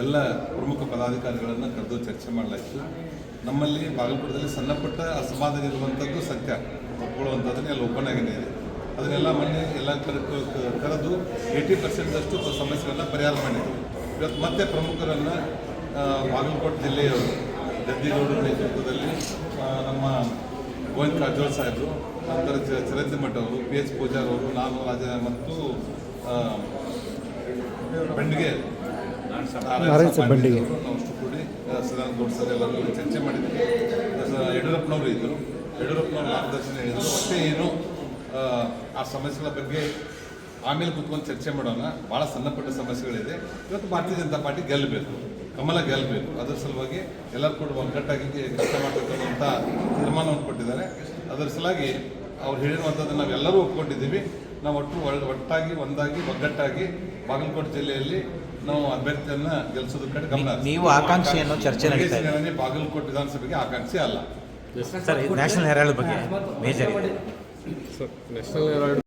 ಎಲ್ಲ ಪ್ರಮುಖ ಪದಾಧಿಕಾರಿಗಳನ್ನು ಕರೆದು ಚರ್ಚೆ ಮಾಡಲಾಯಿತು. ನಮ್ಮಲ್ಲಿ ಬಾಗಲಕೋಟದಲ್ಲಿ ಸಣ್ಣ ಪುಟ್ಟ ಅಸಮಾಧಾನ ಇರುವಂಥದ್ದು ಸತ್ಯ. ಒಪ್ಕೊಳ್ಳುವಂಥದ್ದನ್ನ ಎಲ್ಲ ಓಪನ್ ಆಗಿದೆ ಅದನ್ನೆಲ್ಲ ಮೊನ್ನೆ ಎಲ್ಲ ಕರೆದು ಏಯ್ಟಿ ಪರ್ಸೆಂಟಷ್ಟು ಸಮಸ್ಯೆಗಳನ್ನ ಪರಿಹಾರ ಮಾಡಿದ್ವಿ ಇವತ್ತು ಮತ್ತೆ ಪ್ರಮುಖರನ್ನು ಬಾಗಲಕೋಟೆ ಜಿಲ್ಲೆಯವರು ಗದ್ದಿಗೌಡರ ನೇತೃತ್ವದಲ್ಲಿ ನಮ್ಮ ಗೋವಿಂದ ಕಾರಜೋಳ ಸಾಹೇಬರು, ನಂತರ ಚ- ಚರಂಜಿ ಮಠ ಅವರು, ಪಿ ಎಚ್ ಪೂಜಾರ್ ಅವರು, ನಾನು, ರಾಜ ಮತ್ತು ಬೆಂಡಿಗೆ ನಾರಾಯಣ ಸಾಹೇಬ್ ಬೆಂಡಿಗೆ. ಅಷ್ಟು ಕೂಡಿ ಸದಾನಂದ ಗೌಡ ಸರ್ ಎಲ್ಲರೂ ಚರ್ಚೆ ಮಾಡಿದ್ವಿ. ಯಡಿಯೂರಪ್ಪನವರು ಇದ್ದರು ಯಡಿಯೂರಪ್ಪನವ್ರ ಮಾರ್ಗದರ್ಶನ ಹೇಳಿದರು. ಮತ್ತೆ ಏನು ಆ, ಸಮಸ್ಯೆಗಳ ಬಗ್ಗೆ ಆಮೇಲೆ ಕೂತ್ಕೊಂಡು ಚರ್ಚೆ ಮಾಡೋಣ. ಭಾಳ ಸಣ್ಣ ಪುಟ್ಟ ಸಮಸ್ಯೆಗಳಿದೆ. ಇವತ್ತು ಭಾರತೀಯ ಜನತಾ ಪಾರ್ಟಿ ಗೆಲ್ಲಬೇಕು. ಕಮಲ ಗೆಲ್ಲಬೇಕು. ಅದರ ಸಲುವಾಗಿ ಎಲ್ಲರೂ ಕೂಡ ಒಗ್ಗಟ್ಟಾಗಿ ಕೆಲಸ ಮಾಡಬೇಕನ್ನುವಂಥ ತೀರ್ಮಾನವನ್ನು ಕೊಟ್ಟಿದ್ದಾರೆ. ಅದರ ಸಲುವಾಗಿ ಅವ್ರು ಹೇಳಿರುವಂಥದ್ದು ನಾವೆಲ್ಲರೂ ಒಪ್ಕೊಂಡಿದ್ದೀವಿ. ನಾವು ಒಟ್ಟು ಒಟ್ಟಾಗಿ ಒಂದಾಗಿ ಒಗ್ಗಟ್ಟಾಗಿ ಬಾಗಲಕೋಟೆ ಜಿಲ್ಲೆಯಲ್ಲಿ ನಾವು ಅಭ್ಯರ್ಥಿಯನ್ನ ಗೆಲ್ಲಿಸೋದ್ರ ಕಡೆ ಗಮನ ನೀವು ಆಕಾಂಕ್ಷಿಯನ್ನು ಚರ್ಚೆ. ಮುರುಗೇಶ್ ಬಾಗಲಕೋಟೆ ವಿಧಾನಸಭೆಗೆ ಆಕಾಂಕ್ಷಿ ಅಲ್ಲ. ಸರ್ ನ್ಯಾಷನಲ್ ಹೆರಾಲ್ಡ್ ಬಗ್ಗೆ ಮೇಜರ್ ನ್ಯಾಷನಲ್ ಹೆರಾಲ್ಡ್